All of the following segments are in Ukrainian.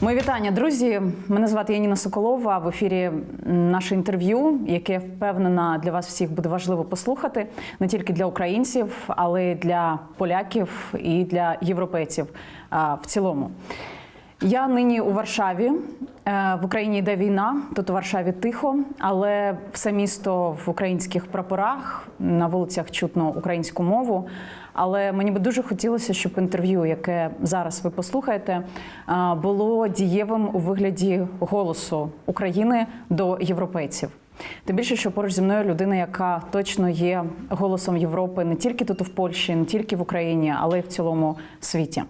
Мої вітання, друзі. Мене звати Яніна Соколова. В ефірі наше інтерв'ю, яке впевнена для вас всіх буде важливо послухати не тільки для українців, але й для поляків і для європейців в цілому. Я нині у Варшаві. Е, В Україні йде війна, тут у Варшаві тихо, але все місто в українських прапорах на вулицях чутно українську мову. Але мені би дуже хотілося, щоб інтерв'ю, яке зараз ви послухаєте, е, було дієвим у вигляді голосу України до європейців. Тим більше, що поруч зі мною людина, яка точно є голосом Європи не тільки тут в Польщі, не тільки в Україні, але й в цілому світі.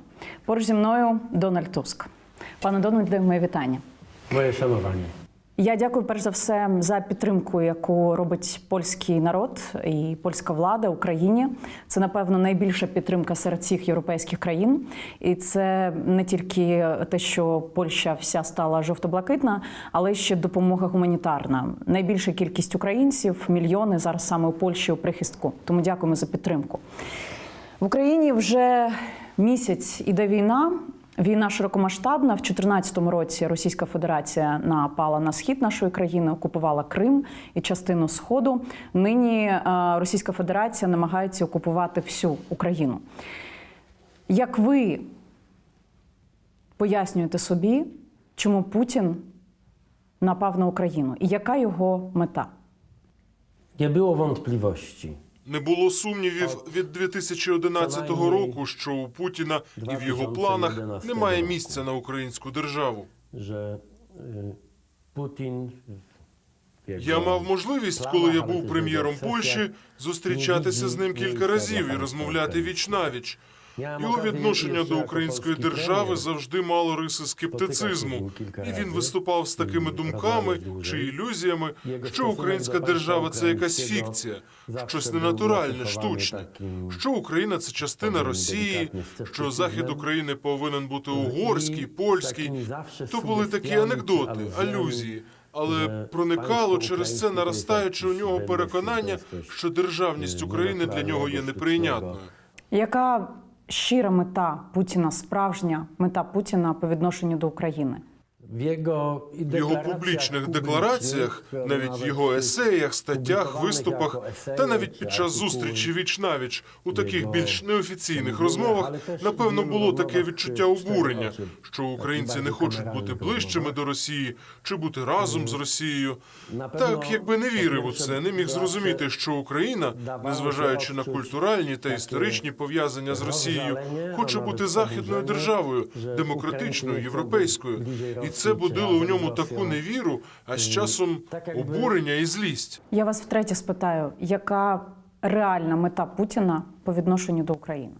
Поруч зі мною Дональд Туск. Пане Дональде, моє вітання. Моє шанування. Я дякую перш за все за підтримку, яку робить польський народ і польська влада Україні. Це напевно найбільша підтримка серед всіх європейських країн, і це не тільки те, що Польща вся стала жовто-блакитна, але ще допомога гуманітарна. Найбільша кількість українців, мільйони зараз саме у Польщі у прихистку. Тому дякуємо за підтримку. В Україні вже місяць іде війна. Війна широкомасштабна. В 2014 році Російська Федерація напала на схід нашої країни, окупувала Крим і частину Сходу. Нині е, Російська Федерація намагається окупувати всю Україну. Як ви пояснюєте собі, чому Путін напав на Україну і яка його мета? Nie było wątpliwości. Не було сумнівів від 2011 року, що у Путіна і в його планах немає місця на українську державу. Putin Я мав можливість, коли я був прем'єром Польщі, зустрічатися з ним кілька разів і розмовляти віч навіч. Його відношення до української держави завжди мало риси скептицизму, і він виступав з такими думками чи ілюзіями, що українська держава це якась фікція, щось ненатуральне, штучне. Що Україна це частина Росії, що захід України повинен бути угорський, польський. То були такі анекдоти, алюзії. Але проникало через це наростаючи у нього переконання, що державність України для нього є неприйнятною. Яка щира мета Путіна, справжня мета Путіна по відношенню до України? Jego, i В його публічних деклараціях, навіть в його есеях, статтях, виступах та навіть під час зустрічі віч навіч у таких більш неофіційних розмовах, напевно, було таке відчуття обурення, що українці не хочуть бути ближчими до Росії чи бути разом з Росією. Так, якби не вірив у це, не міг зрозуміти, що Україна, незважаючи на культуральні та історичні пов'язання з Росією, хоче бути західною державою, демократичною, європейською, і це будило в ньому таку невіру, а з часом обурення і злість. Я вас втретє спитаю, яка реальна мета Путіна по відношенню до України?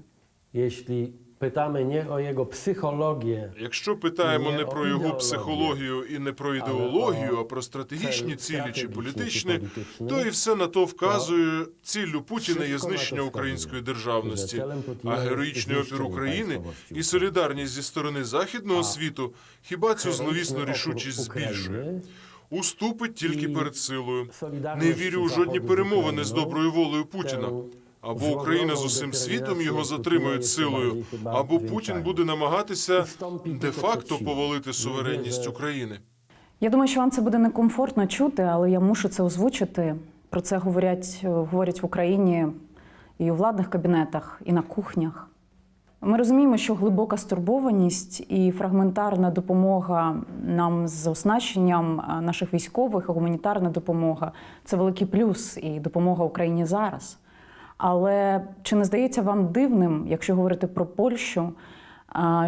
Jeśli pytamy nie o jego psychologię, Якщо питаємо не про його психологію і не про ідеологію, а про стратегічні цілі чи політичні, то і все на то вказує ціллю Путіна є знищення української державності, а героїчний опір України і солідарність зі сторони західного світу хіба цю зловісну рішучість збільшує. Уступить тільки перед силою. Не вірю у жодні перемовини з доброю волею Путіна. Або Україна з усім світом його затримують силою, або Путін буде намагатися де-факто повалити суверенність України. Я думаю, що вам це буде некомфортно чути, але я мушу це озвучити. Про це говорять, е, говорять в Україні і у владних кабінетах, і на кухнях. Ми розуміємо, що глибока стурбованість і фрагментарна допомога нам з оснащенням е, наших військових, гуманітарна допомога це великий плюс і допомога Україні зараз. Але чи не здається вам дивним, якщо говорити про Польщу,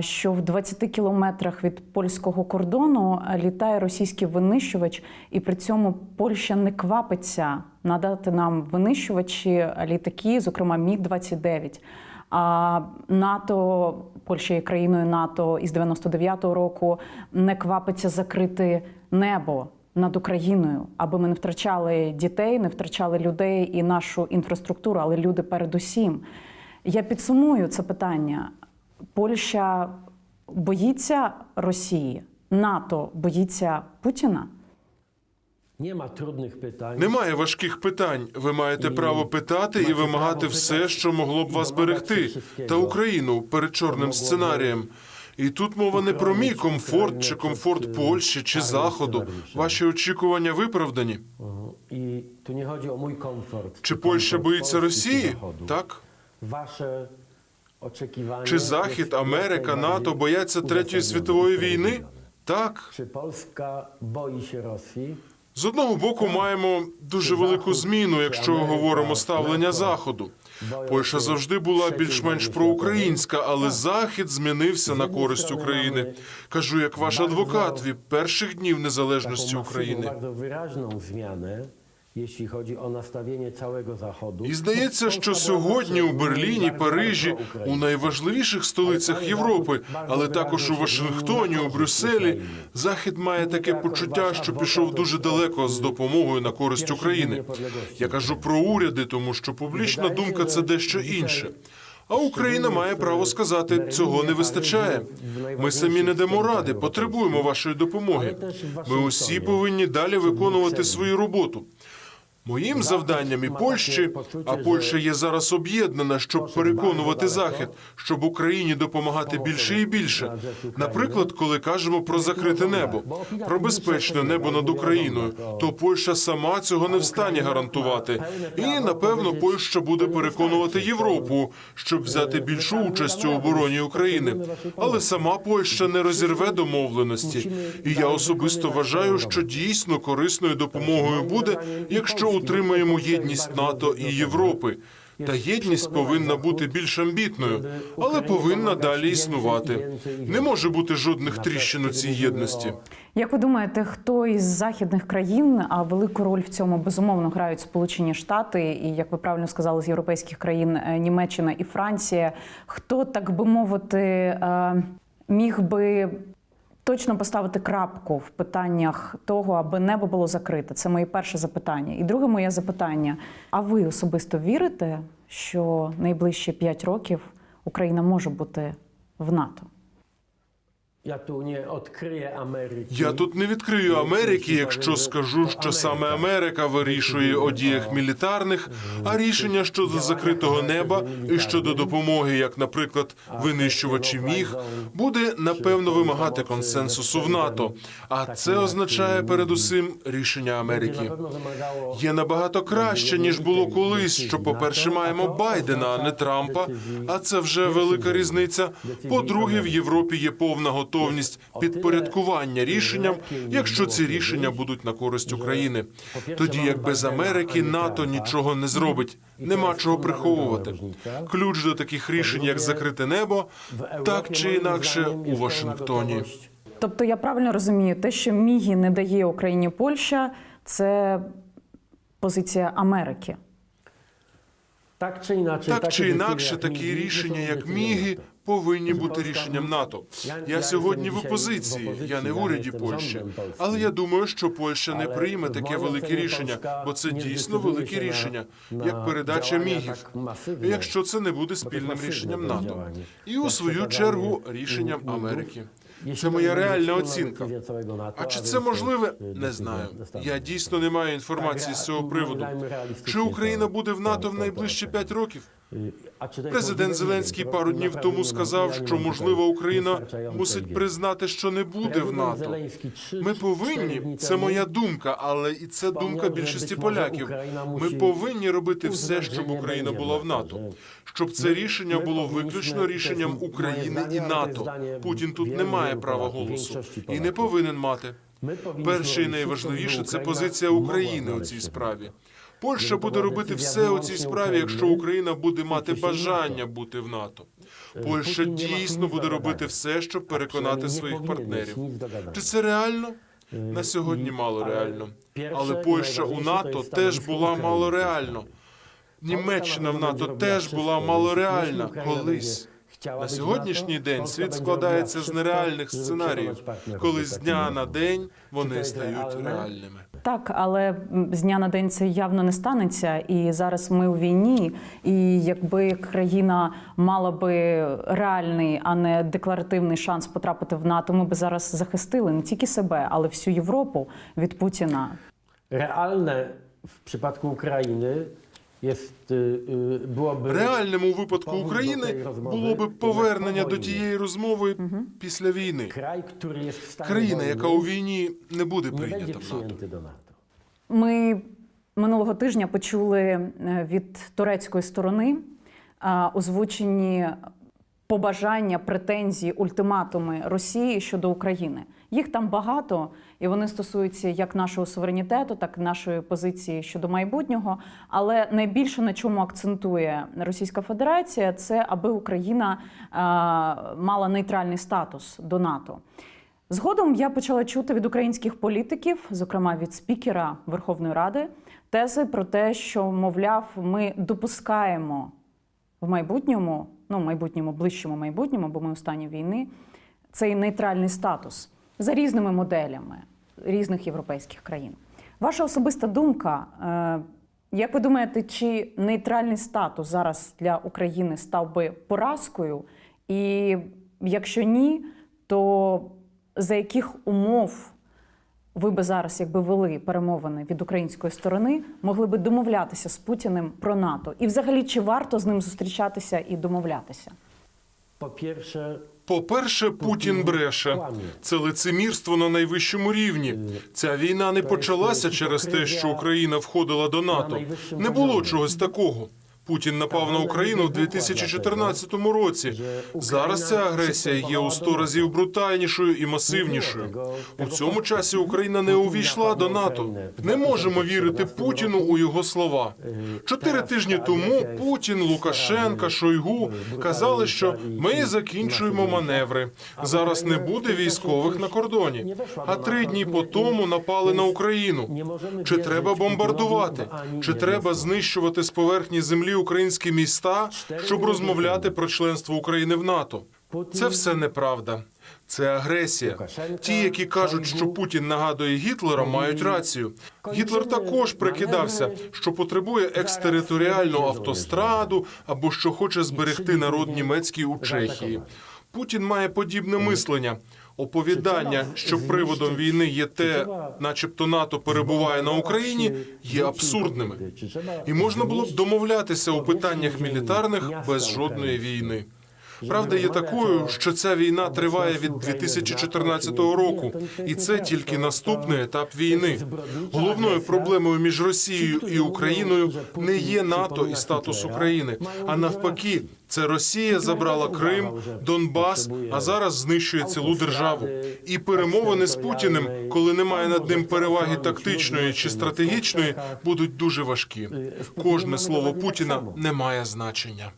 що в 20 кілометрах від польського кордону літає російський винищувач, і при цьому Польща не квапиться надати нам винищувачі літаки, зокрема Міг 29 А НАТО, Польща є країною НАТО із 99-го року, не квапиться закрити небо над Україною, аби ми не втрачали дітей, не втрачали людей і нашу інфраструктуру, але люди передусім. Я підсумую це питання. Польща боїться Росії, НАТО боїться Путіна. Немає важких питань. Ви маєте право питати і вимагати все, що могло б вас берегти, та Україну перед чорним сценарієм. І тут мова не про мій комфорт чи комфорт Польщі чи Заходу. Ваші очікування виправдані. I tu nie chodzi o mój. Чи Польща боїться Росії? Так. Wasze oczekiwanie Чи Захід, Америка, НАТО бояться Третьої світової війни? Так. Polska boi się Rosji? З одного боку, маємо дуже велику зміну, якщо говоримо ставлення Заходу. Польща завжди була більш-менш проукраїнська, але Захід змінився на користь України. Кажу, як ваш адвокат від перших днів незалежності України. Chodzi o nastawienie całego Zachodu. І здається, що сьогодні у Берліні, Парижі, у найважливіших столицях Європи, але також у Вашингтоні, у Брюсселі, Захід має таке почуття, що пішов дуже далеко з допомогою на користь України. Я кажу про уряди, тому що публічна думка це дещо інше. А Україна має право сказати, цього не вистачає. Ми самі не дамо ради, потребуємо вашої допомоги. Ми усі повинні далі виконувати свою роботу. Моїм завданням і Польщі, а Польща є зараз об'єднана, щоб переконувати Захід, щоб Україні допомагати більше і більше. Наприклад, коли кажемо про закрите небо, про безпечне небо над Україною, то Польща сама цього не встані гарантувати. І напевно Польща буде переконувати Європу, щоб взяти більшу участь у обороні України. Але сама Польща не розірве домовленості. І я особисто вважаю, що дійсно корисною допомогою буде, якщо утримаємо єдність НАТО і Європи. Та єдність повинна бути більш амбітною, але повинна далі існувати. Не може бути жодних тріщин у цій єдності. Як ви думаєте, хто із західних країн, а велику роль в цьому безумовно грають Сполучені Штати, і як ви правильно сказали, з європейських країн е, Німеччина і Франція, хто так би мовити е, міг би точно поставити крапку в питаннях того, аби небо було закрите? Це моє перше запитання. І друге моє запитання: а ви особисто вірите, що найближчі 5 років Україна може бути в НАТО? Ja tu nie odkryję Ameryki. Я тут не відкрию Америки, якщо скажу, що саме Америка вирішує у діях мілітарних, а рішення щодо закритого неба і щодо допомоги, як, наприклад, винищувачі міг, буде напевно вимагати консенсусу в НАТО. А це означає передусім рішення Америки. Є набагато краще ніж було колись. Що, по-перше, маємо Байдена, а не Трампа. А це вже велика різниця. По-друге, в Європі є повна готовність підпорядкування рішенням, якщо ці рішення будуть на користь України. Тоді як без Америки НАТО нічого не зробить. Нема чого приховувати. Ключ до таких рішень, як закрите небо, так чи інакше у Вашингтоні. Тобто я правильно розумію, те, що Мігі не дає Україні Польща, це позиція Америки. Tak czy inaczej, Так чи інакше, такі рішення, як Міги. Повинні бути рішенням НАТО. Я- сьогодні в опозиції, я не в уряді Польщі. Але я думаю, що Польща не прийме таке велике рішення, бо це дійсно велике рішення, як передача мігів. Якщо це не буде спільним рішенням НАТО, і у свою чергу рішенням Америки. Це моя реальна оцінка. А чи це можливе? Не знаю. Я дійсно не маю інформації з цього приводу. Чи Україна буде в НАТО в найближчі п'ять років? Президент? Зеленський пару днів тому сказав, що можливо Україна мусить признати, що не буде в НАТО. Ми повинні, це моя думка, але і це думка більшості поляків. Ми повинні робити все, щоб Україна була в НАТО, щоб це рішення було виключно рішенням України і НАТО. Путін тут не має права голосу і не повинен мати. Перше і найважливіше це позиція України у цій справі. Польща буде робити все у цій справі, якщо Україна буде мати бажання бути в НАТО. Е, Польща дійсно буде робити все, щоб переконати своїх партнерів. Чи це реально? Е, На сьогодні мало реально. Але Польща у НАТО теж була мало в реально. Німеччина в НАТО теж була мало реальна колись. На сьогоднішній день світ складається з нереальних сценаріїв, коли з дня на день вони стають реальними. Так, але з дня на день це явно не станеться. І зараз ми у війні. І якби країна мала би реальний, а не декларативний шанс потрапити в НАТО, ми б зараз захистили не тільки себе, але всю Європу від Путіна. Realne w przypadku Ukrainy jest, y, y, byłoby Реальним у випадку України було би повернення до тієї розмови після війни. Країна, яка у війні не буде nie прийнята в НАТО. Ми минулого тижня почули е, від турецької сторони е, озвучені побажання, претензії, ультиматуми Росії щодо України. Їх там багато, і вони стосуються як нашого суверенітету, так і нашої позиції щодо майбутнього. Але найбільше на чому акцентує Російська Федерація, це аби Україна е, мала нейтральний статус до НАТО. Згодом я почала чути від українських політиків, зокрема від спікера Верховної Ради, тези про те, що, мовляв, ми допускаємо в майбутньому, ну майбутньому, ближчому майбутньому, бо ми у стані війни, цей нейтральний статус за різними моделями різних європейських країн. Ваша особиста думка, е, як ви думаєте, чи нейтральний статус зараз для України став би поразкою? І якщо ні, то за яких умов ви би зараз, якби вели перемовини від української сторони, могли би домовлятися з Путіним про НАТО? І взагалі, чи варто з ним зустрічатися і домовлятися? Po pierwsze, По-перше, Путін бреше. Це лицемірство на найвищому рівні. Ця війна не почалася через те, що Україна входила до НАТО. Не було чогось такого. Путін напав на Україну в 2014 році. Зараз ця агресія є у сто разів брутальнішою і масивнішою. У цьому часі Україна не увійшла до НАТО. Не можемо вірити Путіну у його слова. Чотири тижні тому Путін, Лукашенка, Шойгу казали, що ми закінчуємо маневри. Зараз не буде військових на кордоні. А три дні по тому напали на Україну. Чи треба бомбардувати? Чи треба знищувати з поверхні землі українські міста, щоб розмовляти про членство України в НАТО? Це все неправда. Це агресія. Ті, які кажуть, що Путін нагадує Гітлера, мають рацію. Гітлер також прикидався, що потребує екстериторіальну автостраду або що хоче зберегти народ німецький у Чехії. Путін має подібне мислення. Оповідання, що приводом війни є те, начебто НАТО перебуває на Україні, є абсурдними. І можна було б домовлятися у питаннях мілітарних без жодної війни. Правда є такою, що ця війна триває від 2014 року, і це тільки наступний етап війни. Головною проблемою між Росією і Україною не є НАТО і статус України, а навпаки, це Росія забрала Крим, Донбас, а зараз знищує цілу державу. І перемовини з Путіним, коли немає над ним переваги тактичної чи стратегічної, будуть дуже важкі. Кожне слово Путіна не має значення.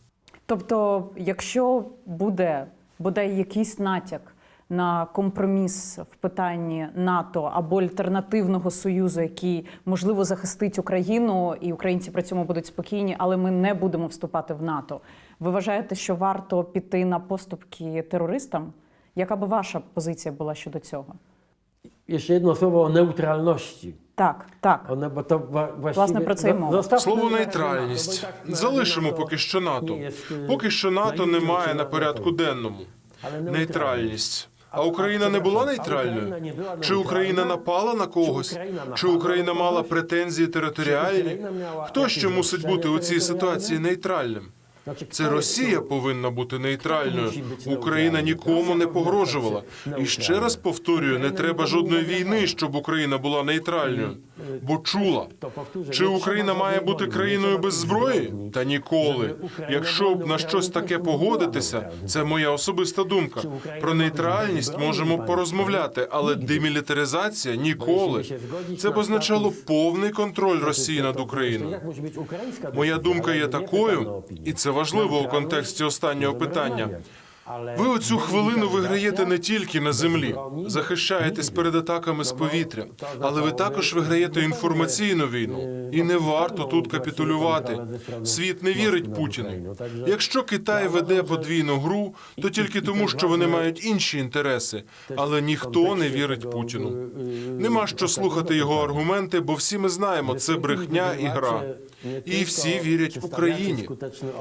Тобто, якщо буде бодай якийсь натяк на компроміс в питанні НАТО або альтернативного союзу, який можливо захистить Україну, і українці при цьому будуть спокійні, але ми не будемо вступати в НАТО. Ви вважаєте, що варто піти на поступки терористам? Яка би ваша позиція була щодо цього? jeszcze jedno słowo o neutralności. Так, так. Власне, про це й мова. Слово нейтральність залишимо поки що НАТО. Поки що НАТО немає на порядку денному. Нейтральність. А Україна не була нейтральною? Чи Україна напала на когось? Чи Україна мала претензії територіальні? Хто ще мусить бути у цій ситуації нейтральним? Це Росія повинна бути нейтральною. Україна нікому не погрожувала. І ще раз повторюю, не треба жодної війни, щоб Україна була нейтральною. Бо чула. Чи Україна має бути країною без зброї? Та ніколи. Якщо б на щось таке погодитися, це моя особиста думка. Про нейтральність можемо порозмовляти, але демілітаризація ніколи. Це б означало повний контроль Росії над Україною. Моя думка є такою, і це важливо у контексті останнього питання. Ви оцю хвилину виграєте не тільки на землі, захищаєтесь перед атаками з повітря, але ви також виграєте інформаційну війну. І не варто тут капітулювати. Світ не вірить Путіну. Якщо Китай веде подвійну гру, то тільки тому, що вони мають інші інтереси, але ніхто не вірить Путіну. Нема що слухати його аргументи, бо всі ми знаємо, це брехня і гра. І всі вірять Україні.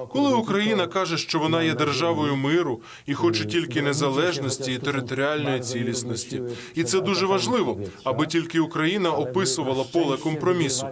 Коли Україна каже, що вона є державою миру, і хоче тільки незалежності і територіальної цілісності. І це дуже важливо, аби тільки Україна описувала поле компромісу.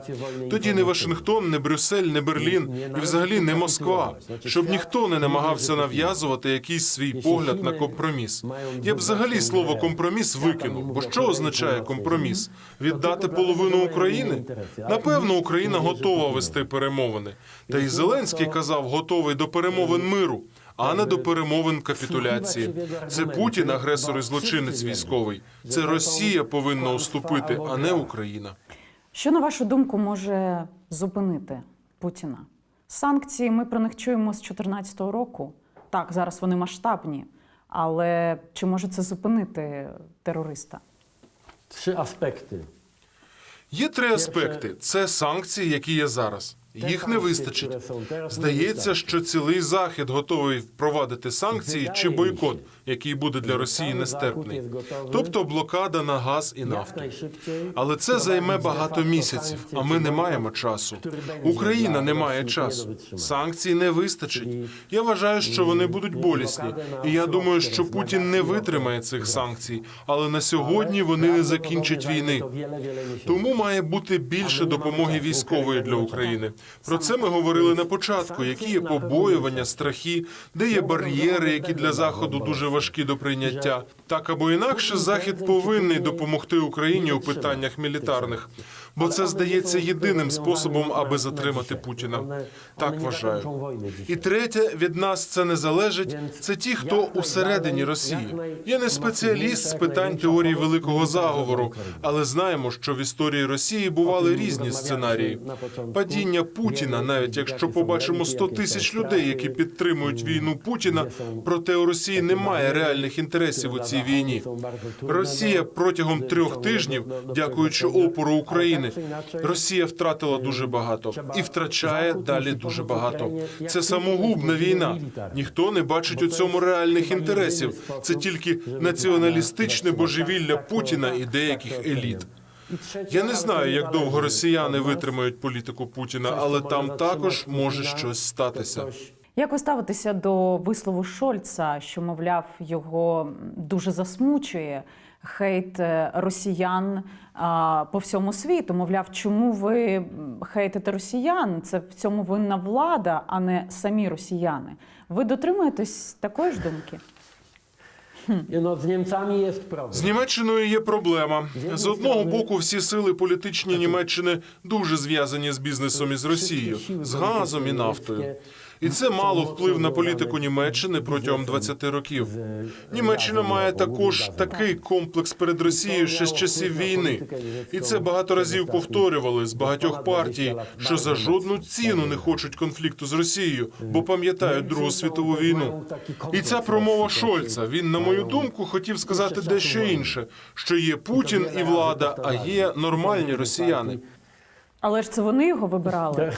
Тоді не Вашингтон, не Брюссель, не Берлін і взагалі не Москва, щоб ніхто не намагався нав'язувати якийсь свій погляд на компроміс. Я б взагалі слово компроміс викинув. Бо що означає компроміс? Віддати половину України? Напевно, Україна готова вести перемовини. Та і Зеленський казав, готовий до перемовин миру, а не до перемовин капітуляції. Це Путін, агресор і злочинець військовий. Це Росія повинна уступити, а не Україна. Що, на вашу думку, може зупинити Путіна? Санкції ми про них чуємо з 2014 року. Так, зараз вони масштабні, але чи може це зупинити терориста? Trzy aspekty. Є три аспекти: це санкції, які є зараз. Їх не вистачить. Здається, що цілий захід готовий впровадити санкції чи бойкот, який буде для Росії нестерпний, тобто блокада на газ і нафту. Але це займе багато місяців, а ми не маємо часу. Україна не має часу. Санкцій не вистачить. Я вважаю, що вони будуть болісні, і я думаю, що Путін не витримає цих санкцій. Але на сьогодні вони не закінчать війни. Тому має бути більше допомоги військової для України. Про це ми говорили на початку. Які є побоювання, страхи, де є бар'єри, які для заходу дуже важкі до прийняття. Так або інакше, захід повинний допомогти Україні у питаннях мілітарних, бо це здається єдиним способом, аби затримати Путіна. Так вважаю. І третє, від нас це не залежить. Це ті, хто усередині Росії. Я не спеціаліст з питань теорії великого заговору, але знаємо, що в історії Росії бували різні сценарії. Падіння Путіна, навіть якщо побачимо 100 тисяч людей, які підтримують війну Путіна, проте у Росії немає реальних інтересів у цій війні. Росія протягом трьох тижнів, дякуючи опору України, Росія втратила дуже багато і втрачає далі дуже багато. Це самогубна війна. Ніхто не бачить у цьому реальних інтересів. Це тільки націоналістичне божевілля Путіна і деяких еліт. Я не знаю, як довго росіяни витримають політику Путіна, але там також може щось статися. Як ви ставитеся до вислову Шольца, що, мовляв, його дуже засмучує хейт е, росіян а, по всьому світу? Мовляв, чому ви хейтите росіян? Це в цьому винна влада, а не самі росіяни. Ви дотримуєтесь такої ж думки? Nie, No, z Niemcami jest. З Німеччиною є проблема. З одного боку, всі сили політичні Німеччини дуже зв'язані з бізнесом із Росією, з газом і нафтою. І це мало вплив на політику Німеччини протягом 20 років. Німеччина має також такий комплекс перед Росією ще з часів війни. І це багато разів повторювали з багатьох партій, що за жодну ціну не хочуть конфлікту з Росією, бо пам'ятають Другу світову війну. І ця промова Шольца. Він, на мою думку, хотів сказати дещо інше: що є Путін і влада, а є нормальні росіяни. Але ж це вони його вибирали.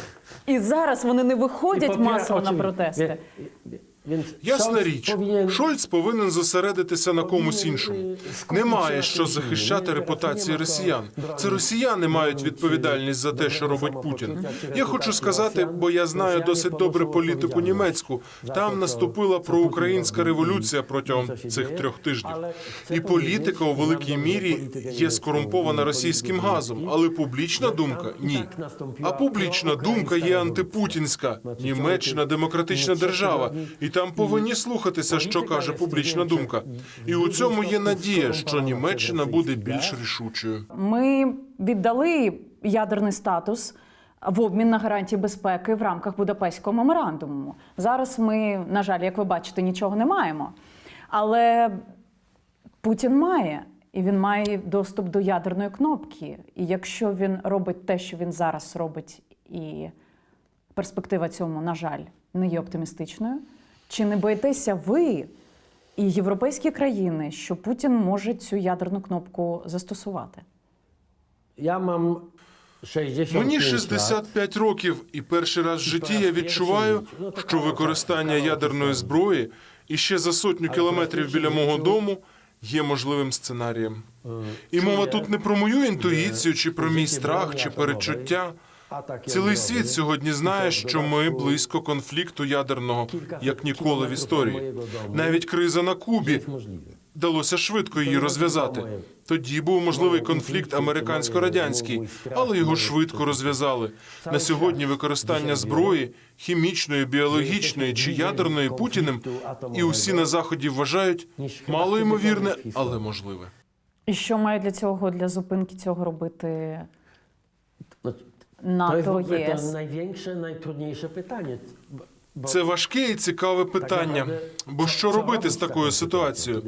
І зараз вони не виходять масово на протести. Ясна річ, Шольц повинен зосередитися на комусь іншому. Немає що захищати репутації росіян. Це росіяни мають відповідальність за те, що робить Путін. Я хочу сказати, бо я знаю досить добре політику німецьку. Там наступила проукраїнська революція протягом цих трьох тижнів. І політика у великій мірі є скорумпована російським газом, але публічна думка ні. А публічна думка є антипутінська. Німеччина демократична держава, і там повинні слухатися, що каже публічна думка. І у цьому є надія, що Німеччина буде більш рішучою. Ми віддали ядерний статус в обмін на гарантії безпеки в рамках Будапештського меморандуму. Зараз ми, на жаль, як ви бачите, нічого не маємо. Але Путін має, і він має доступ до ядерної кнопки. І якщо він робить те, що він зараз робить, і перспектива цьому, на жаль, не є оптимістичною, чи не боїтеся ви і європейські країни, що Путін може цю ядерну кнопку застосувати? Mam 65 Мені lat. 65 років, і перший раз в житті я відчуваю, що використання ядерної зброї і ще за сотню кілометрів біля мого дому є можливим сценарієм. І мова тут не про мою інтуїцію, чи про мій страх, чи перечуття. Цілий світ сьогодні знає, що ми близько конфлікту ядерного, як ніколи в історії. Навіть криза на Кубі вдалося швидко її розв'язати. Тоді був можливий конфлікт американсько-радянський, але його швидко розв'язали. На сьогодні використання зброї хімічної, біологічної чи ядерної Путіним, і усі на заході вважають мало ймовірне, але можливе. І що має для цього для зупинки цього робити No, To jest to największe, najtrudniejsze pytanie. Це важке і цікаве питання. Бо що робити з такою ситуацією?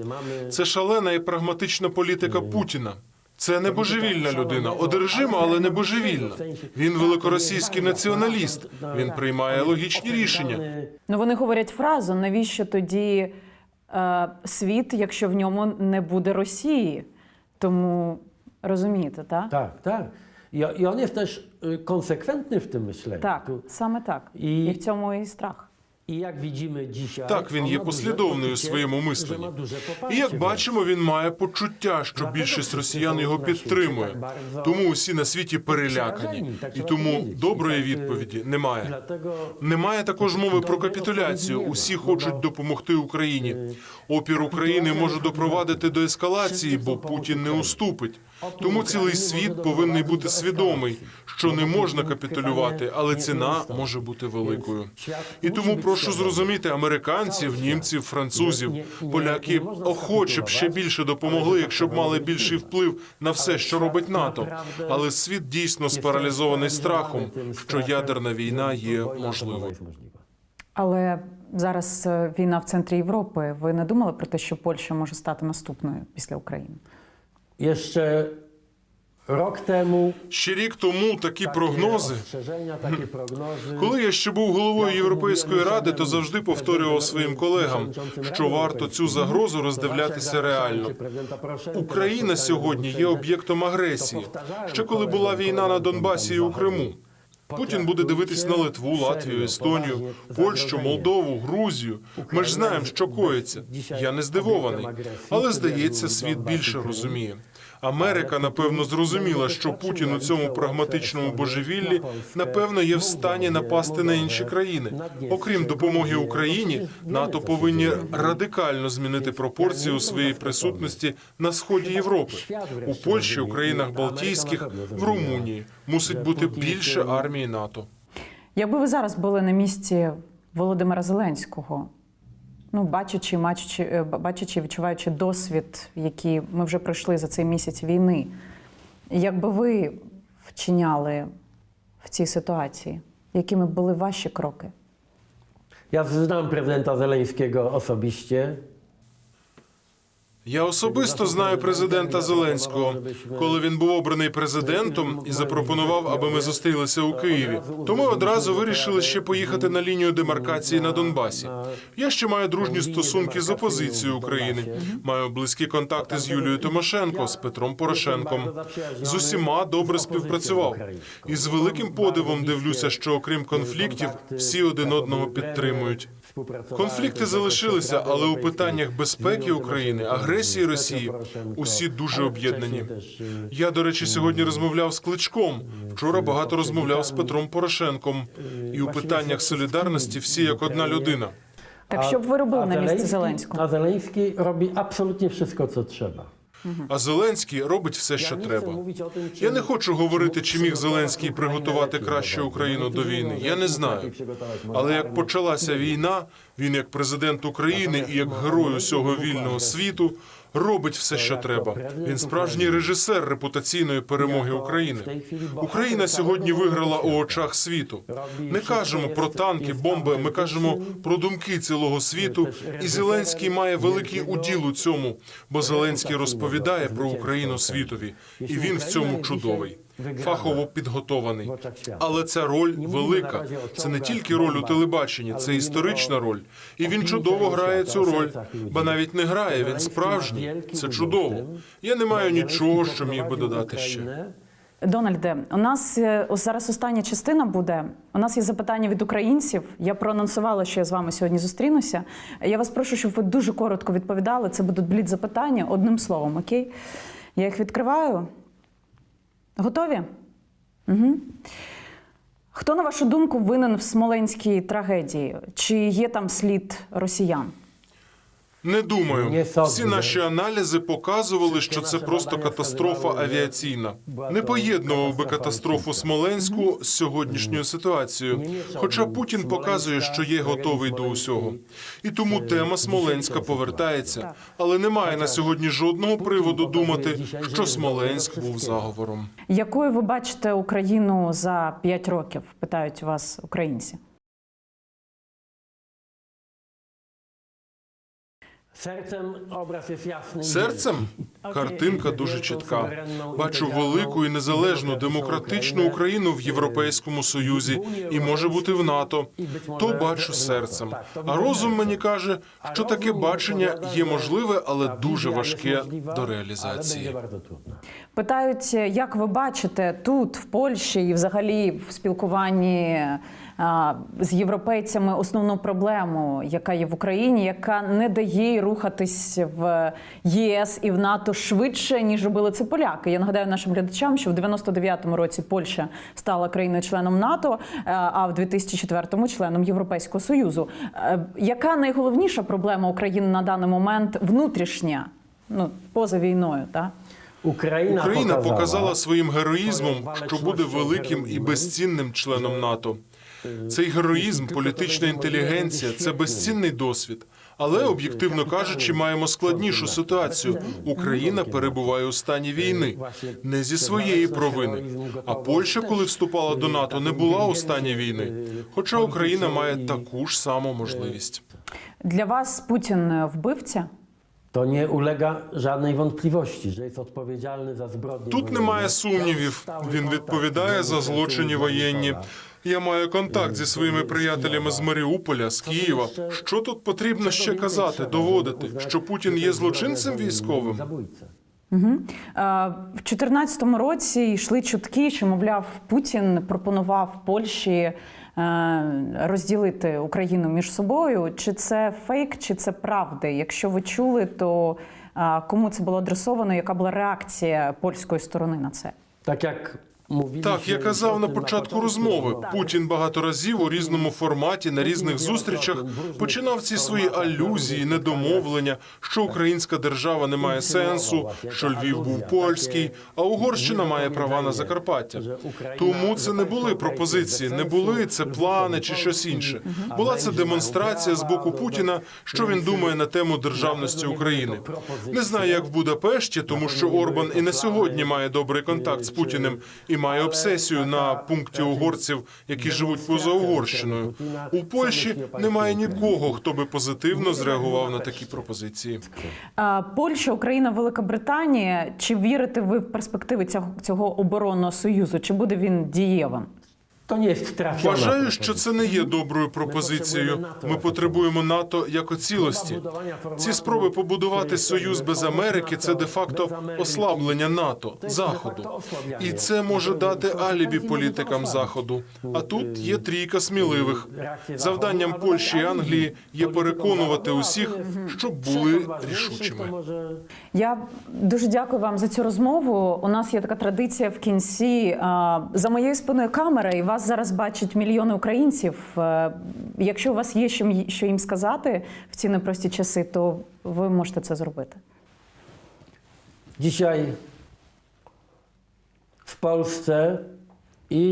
Це шалена і прагматична політика Путіна. Це не божевільна людина, одержима, але не божевільна. Він великоросійський націоналіст. Він приймає логічні рішення. Ну вони говорять фразу: навіщо тоді е, світ, якщо в ньому не буде Росії? Тому розумієте, так? Tak, tak. I, I on jest też konsekwentny w tym myśleniu. Так, саме так. І- І в цьому і страх. I jak widzimy dzisiaj, Так, він є послідовною у своєму мисленні. ma І як бачимо, він має почуття, що більшість росіян його підтримує. Тому усі на світі перелякані, і тому доброї відповіді немає. Немає також мови про капітуляцію. Усі хочуть допомогти Україні. Опір України може допровадити до ескалації, бо Путін не уступить. Тому цілий світ повинен бути свідомий, що не можна капітулювати, але ціна може бути великою. І тому прошу зрозуміти американців, німців, французів. Поляки охоче б ще більше допомогли, якщо б мали більший вплив на все, що робить НАТО. Але світ дійсно спаралізований страхом, що ядерна війна є можливою. Але зараз е, війна в центрі Європи. Ви не думали про те, що Польща може стати наступною після України? Jeszcze Рок тему Ще рік тому такі прогнози. Коли я ще був головою Європейської ради, то завжди повторював своїм колегам, що варто цю загрозу роздивлятися реально. Україна сьогодні є об'єктом агресії. Ще коли була війна на Донбасі і у Криму. Путін буде дивитись на Литву, Латвію, Естонію, Польщу, Молдову, Грузію. Ми ж знаємо, що коїться. Я не здивований, але здається, світ більше розуміє. Америка напевно зрозуміла, що Путін у цьому прагматичному божевіллі напевно є в стані напасти на інші країни. Окрім допомоги Україні, НАТО повинні радикально змінити пропорції у своїй присутності на сході Європи. У Польщі, у країнах Балтійських, в Румунії мусить бути більше армії НАТО. Якби ви зараз були на місці Володимира Зеленського, ну бачачи, бачачи, е, бачачи, відчуваючи досвід, який ми вже пройшли за цей місяць війни, як би ви вчиняли в цій ситуації? Якими були ваші кроки? Ja znam prezydenta Zeleńskiego osobiście. Я особисто знаю президента Зеленського, коли він був обраний президентом і запропонував, аби ми зустрілися у Києві. То ми одразу вирішили ще поїхати на лінію демаркації на Донбасі. Я ще маю дружні стосунки з опозицією України. Маю близькі контакти з Юлією Тимошенко, з Петром Порошенком. З усіма добре співпрацював. І з великим подивом дивлюся, що окрім конфліктів, всі один одного підтримують. Конфлікти залишилися, але у питаннях безпеки України, агресії Росії усі дуже об'єднані. Я, до речі, сьогодні розмовляв з Кличком. Вчора багато розмовляв з Петром Порошенком. І у питаннях солідарності всі як одна людина. Так що б ви робили на місці Зеленського? A Zeleński robi absolutnie wszystko, co trzeba. А Зеленський робить все, що треба. Я не хочу говорити, чи міг Зеленський приготувати краще Україну до війни. Я не знаю. Але як почалася війна, він як президент України і як герой усього вільного світу робить все, що треба. Він справжній режисер репутаційної перемоги України. Україна сьогодні виграла у очах світу. Не кажемо про танки, бомби. Ми кажемо про думки цілого світу. І Зеленський має великий уділ у цьому, бо Зеленський розповідає про Україну світові, і він в цьому чудовий. Фахово підготований. Але ця роль велика. Це не тільки роль у телебаченні, це історична роль. І він чудово грає цю роль. Ба навіть не грає, він справжній. Це чудово. Я не маю нічого, що міг би додати ще. Дональде, у нас е, ось зараз остання частина буде. У нас є запитання від українців. Я проанонсувала, що я з вами сьогодні зустрінуся. Я вас прошу, щоб ви дуже коротко відповідали. Це будуть блід запитання одним словом, окей? Я їх відкриваю. Готові? Угу. Хто, на вашу думку, винен в смоленській трагедії? Чи є там слід росіян? Не думаю. Всі наші аналізи показували, що це просто катастрофа авіаційна. Не поєднував би катастрофу Смоленську з сьогоднішньою ситуацією. Хоча Путін показує, що є готовий до усього. І тому тема Смоленська повертається. Але немає на сьогодні жодного приводу думати, що Смоленськ був заговором. Якою ви бачите Україну за 5 років? Питають вас українці. Серцем образ є ясний. Серцем картинка дуже чітка. Бачу велику і незалежну демократичну Україну в Європейському Союзі і може бути в НАТО. То бачу серцем. А розум мені каже, що таке бачення є можливе, але дуже важке до реалізації. Питають, як ви бачите тут, в Польщі і взагалі в спілкуванні з європейцями основну проблему, яка є в Україні, яка не дає їй рухатись в єС і в НАТО швидше, ніж робили це поляки. Я нагадаю нашим глядачам, що в 99-му році Польща стала країною-членом НАТО, е, а в 2004-му членом Європейського Союзу. Е, Яка найголовніша проблема України на даний момент внутрішня? Ну поза війною, так? Україна, Україна показала своїм героїзмом, що буде великим і безцінним членом НАТО. Цей героїзм, політична інтелігенція це безцінний досвід. Але об'єктивно кажучи, маємо складнішу ситуацію. Україна перебуває у стані війни, не зі своєї провини. А Польща, коли вступала до НАТО, не була у стані війни. Хоча Україна має таку ж саму можливість. Для вас Путін е, вбивця? To nie ulega żadnej wątpliwości, że jest odpowiedzialny za zbrodnie. Тут немає сумнівів. Він відповідає за злочини воєнні. Я маю контакт зі своїми приятелями з Маріуполя, з Києва. Що тут потрібно ще казати, доводити, що Путін є злочинцем військовим? Угу. В 2014 році йшли чутки, що, мовляв, Путін пропонував Польщі е, розділити Україну між собою. Чи це фейк, чи це правда? Якщо ви чули, то кому це було адресовано? Яка була реакція польської сторони на це? Jak mówiliśmy Так, я казав на початку розмови. Путін багато разів у різному форматі на різних зустрічах починав ці свої алюзії, недомовлення, що українська держава не має сенсу, що Львів був польський, а Угорщина має права на Закарпаття. Тому це не були пропозиції, не були це плани чи щось інше. Була це демонстрація з боку Путіна, що він думає на тему державності України. Не знаю, як в Будапешті, тому що Орбан і на сьогодні має добрий контакт з Путіним і має обсесію на пункті угорців, які живуть поза Угорщиною. У Польщі немає нікого, хто би позитивно зреагував на такі пропозиції. Польща, Україна, Велика Британія. Чи вірите ви в перспективи цього, цього оборонного союзу? Чи буде він дієвим? Вважаю, що це не є доброю пропозицією. Ми потребуємо НАТО як цілості. Ці спроби побудувати союз без Америки це де-факто ослаблення НАТО заходу, і це може дати алібі політикам заходу. А тут є трійка сміливих. Завданням Польщі і Англії є переконувати усіх, щоб були рішучими. Я дуже дякую вам за цю розмову. У нас є така традиція в кінці. За моєю спиною камера, і вас зараз бачать мільйони українців. Е, Якщо у вас є що що їм сказати в ці непрості часи, то ви можете це зробити. Dzisiaj w Polsce i,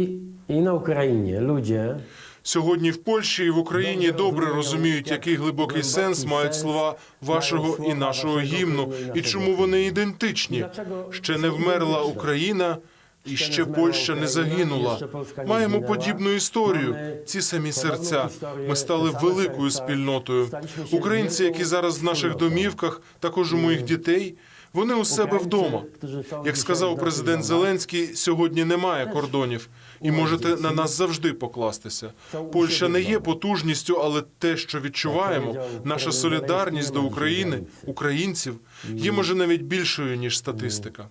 i na Ukrainie ludzie Сьогодні в Польщі і в Україні добре розуміють, який глибокий сенс мають слова вашого і нашого гімну, і чому вони ідентичні. Ще не вмерла Україна, і ще Польща не загинула. Маємо подібну історію. Ці самі серця. Ми стали великою спільнотою. Українці, які зараз в наших домівках, також у моїх дітей. Вони у себе вдома. Як сказав президент Зеленський, сьогодні немає кордонів, і можете на нас завжди покластися. Польща не є потужністю, але те, що відчуваємо, наша солідарність до України, українців, є може навіть більшою ніж статистика.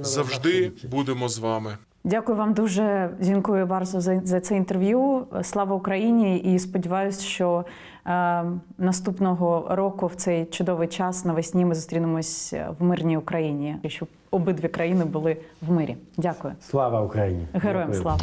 Завжди будемо з вами. Дякую вам дуже. Дякую bardzo за, за це інтерв'ю. Слава Україні! І сподіваюся, що е, наступного року в цей чудовий час навесні ми зустрінемось в мирній Україні, і щоб обидві країни були в мирі. Дякую, sława Ukrainie. героям Dziękuję. слава.